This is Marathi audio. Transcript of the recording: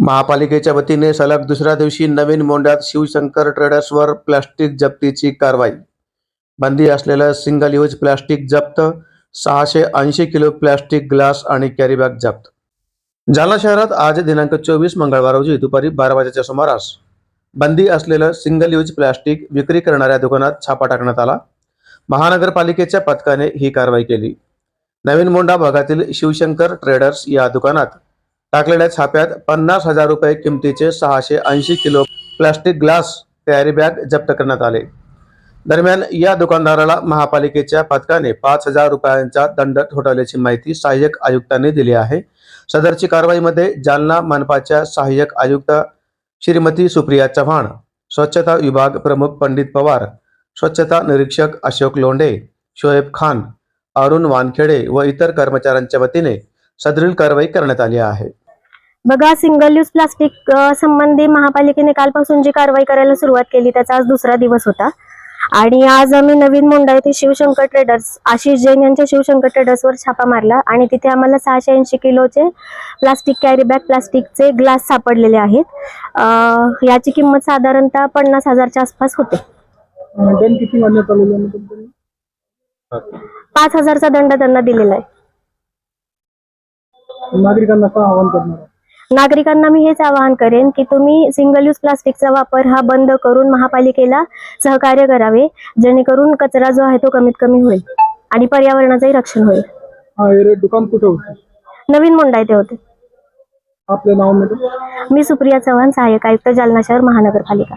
महापालिकेच्या वतीने सलग दुसऱ्या दिवशी नवीन मोंड्यात शिवशंकर ट्रेडर्सवर प्लास्टिक जप्तीची कारवाई. बंदी असलेलं सिंगल यूज प्लास्टिक जप्त सहाशे ऐंशी किलो प्लास्टिक ग्लास आणि कॅरीबॅग जप्त. जालना शहरात आज दिनांक चोवीस मंगळवार रोजी दुपारी बारा वाजेच्या सुमारास बंदी असलेलं सिंगल यूज प्लास्टिक विक्री करणाऱ्या दुकानात छापा टाकण्यात आला. महानगरपालिकेच्या पथकाने ही कारवाई केली. नवीन मोंढा भागातील शिवशंकर ट्रेडर्स या दुकानात टाकलेल्या छाप्यात पन्नास हजार रुपये किमतीचे सहाशे ऐंशी kilo plastic glass carry bag जप्त करण्यात आले. दरम्यान या दुकानदाराला महापालिकेच्या पथकाने पाच हजार रुपयांचा दंड ठोठावल्याची माहिती सहाय्यक आयुक्तांनी दिली आहे. सदरची कारवाईमध्ये जालना मनपाच्या सहाय्यक आयुक्त श्रीमती सुप्रिया चव्हाण स्वच्छता विभाग प्रमुख पंडित पवार स्वच्छता निरीक्षक अशोक लोंढे शोएब खान अरुण वानखेडे व इतर कर्मचाऱ्यांच्या वतीने सदरील कारवाई करण्यात आली आहे. बघा सिंगल यूज प्लास्टिक संबंधी महापालिकेने कालपासून जी कारवाई करायला सुरुवात केली त्याचा आज दुसरा दिवस होता. आणि आज आम्ही नवीन मुंडा येथे शिवशंकर ट्रेडर्स आशिष जैन यांच्या शिवशंकर ट्रेडर्सवर छापा मारला. आणि तिथे आम्हाला सहाशे ऐंशी किलोचे प्लास्टिक कॅरी बॅग प्लास्टिकचे ग्लास सापडलेले आहेत. याची किंमत साधारणतः पन्नास हजारच्या आसपास होते. पाच हजारचा दंड त्यांना दिलेला आहे. नागरिकांना आवाहन करणार? आहे? नागरिकांना मी हेच आवाहन करेन की तुम्ही सिंगल यूज प्लास्टिकचा वापर हा बंद करून महापालिकेला सहकार्य करावे जेणेकरून कचरा जो आहे तो कमीत कमी होईल आणि पर्यावरणाचंही रक्षण होईल. दुकान कुठे होते? नवीन मुंडा येथे होते. आपलं नाव मी सुप्रिया चव्हाण सहाय्यक आयुक्त जालना शहर महानगरपालिका.